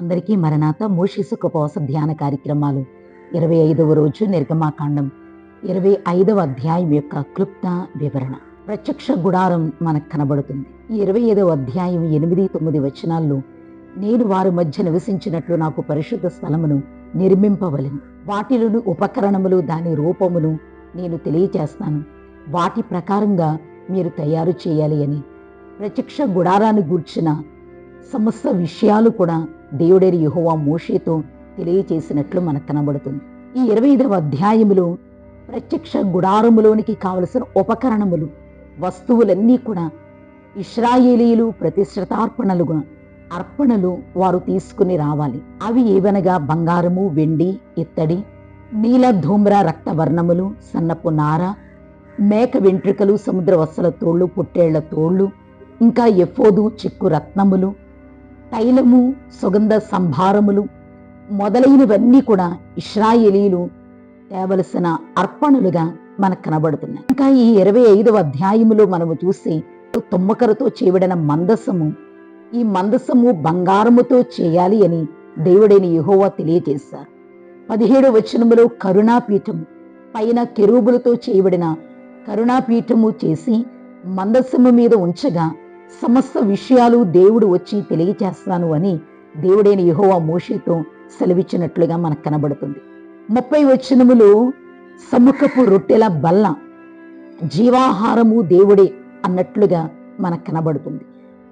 అందరికీ మరణాత మోషిసు ఉపవాస ధ్యాన కార్యక్రమాలు. ఇరవై ఐదవ రోజు నిర్గమాకాండం. ఇరవై ఐదవ అధ్యాయం యొక్క క్లుప్త వివరణ. ప్రత్యక్ష గుడారం మనకు కనబడుతుంది. ఈ ఇరవై ఐదవ అధ్యాయం ఎనిమిది తొమ్మిది వచనాల్లో నేను వారి మధ్య నివసించినట్లు నాకు పరిశుద్ధ స్థలమును నిర్మింపవలెను. వాటిలోని ఉపకరణములు దాని రూపమును నేను తెలియచేస్తాను. వాటి ప్రకారంగా మీరు తయారు చేయాలి అని. ప్రత్యక్ష గుడారాన్ని గూర్చిన సమస్త విషయాలు కూడా దేవుడైన యుహోవా మోషేతో తెలియచేసినట్లు మనకు కనబడుతుంది. ఈ ఇరవై ఐదవ అధ్యాయములో ప్రత్యక్ష గుడారములోనికి కావలసిన ఉపకరణములు వస్తువులన్నీ కూడా ఇస్రాయేలీలు ప్రతిష్ఠితార్పణలుగా అర్పణలు వారు తీసుకుని రావాలి. అవి ఏవనగా బంగారము వెండి ఇత్తడి నీల ధూమ్ర రక్తవర్ణములు సన్నపు నార మేక వెంట్రుకలు సముద్ర వత్సల తోళ్ళు పొట్టేళ్ళ తోళ్ళు ఇంకా ఎఫోదు చిక్కు రత్నములు తైలము సుగంధ సంభారములు మొదలైనవన్నీ కూడా ఇస్రాయేలీలు తేవలసిన అర్పణలుగా మనకు కనబడుతున్నాయి. ఇంకా ఈ ఇరవై ఐదవ అధ్యాయములో మనము చూసి తుమ్మకరతో చేయబడిన మందసము ఈ మందసము బంగారముతో చేయాలి అని దేవుడైన యహోవా తెలియజేశారు. పదిహేడు వచనములో కరుణాపీఠము పైన కెరూబులతో చేయబడిన కరుణాపీఠము చేసి మందసము మీద ఉంచగా సమస్త విషయాలు దేవుడు వచ్చి తెలియచేస్తాను అని దేవుడైన యహోవా మోషేతో సెలవిచ్చినట్లుగా మనకు కనబడుతుంది. ముప్పై వచనములు సముఖపు రొట్టెల బల్ల జీవాహారము దేవుడే అన్నట్లుగా మనకు కనబడుతుంది.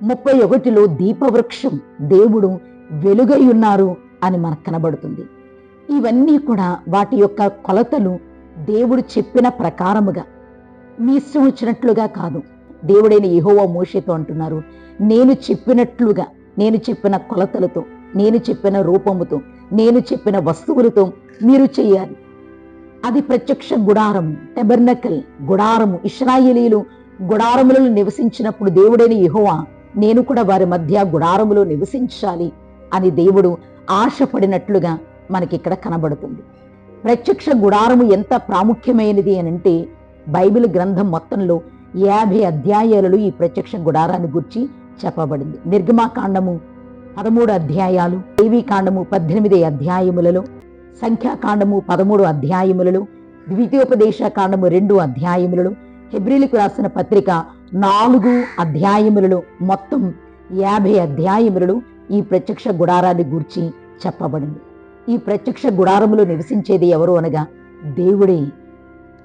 ముప్పై ఒకటిలో దీపవృక్షం దేవుడు వెలుగై ఉన్నారు అని మనకు కనబడుతుంది. ఇవన్నీ కూడా వాటి యొక్క కొలతలు దేవుడు చెప్పిన ప్రకారముగా మీ ఇష్టం వచ్చినట్లుగా కాదు. దేవుడైన యెహోవా మోషేతో అంటున్నారు నేను చెప్పినట్లుగా నేను చెప్పిన కొలతలతో నేను చెప్పిన రూపముతో నేను చెప్పిన వస్తువులతో మీరు చేయాలి. అది ప్రత్యక్ష గుడారం టెబర్నకల్ గుడారము ఇస్రాయేలీలు గుడారములను నివసించినప్పుడు దేవుడైన యెహోవా నేను కూడా వారి మధ్య గుడారములో నివసించాలి అని దేవుడు ఆశపడినట్లుగా మనకి ఇక్కడ కనబడుతుంది. ప్రత్యక్ష గుడారము ఎంత ప్రాముఖ్యమైనది అని అంటే బైబిల్ గ్రంథం మొత్తంలో యాభై అధ్యాయాలలో ఈ ప్రత్యక్ష గుడారాన్ని గురించి చెప్పబడింది. నిర్గమాకాండము పదమూడు అధ్యాయాలు దేవీకాండము పద్దెనిమిది అధ్యాయములలో సంఖ్యాకాండము పదమూడు అధ్యాయములలో ద్వితీయోపదేశ కాండము రెండు అధ్యాయములలో హెబ్రిలకు రాసిన పత్రిక నాలుగు అధ్యాయములలో మొత్తం యాభై అధ్యాయములలో ఈ ప్రత్యక్ష గుడారాన్ని గూర్చి చెప్పబడింది. ఈ ప్రత్యక్ష గుడారములో నివసించేది ఎవరు అనగా దేవుడే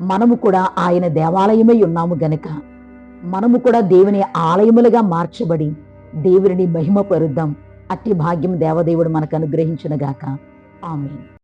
మనము కూడా ఆయన దేవాలయమై ఉన్నాము గనుక మనము కూడా దేవుని ఆలయములుగా మార్చబడి దేవుని మహిమపరుద్దాం. అట్టి భాగ్యం దేవదేవుడు మనకు అనుగ్రహించునుగాక. ఆమె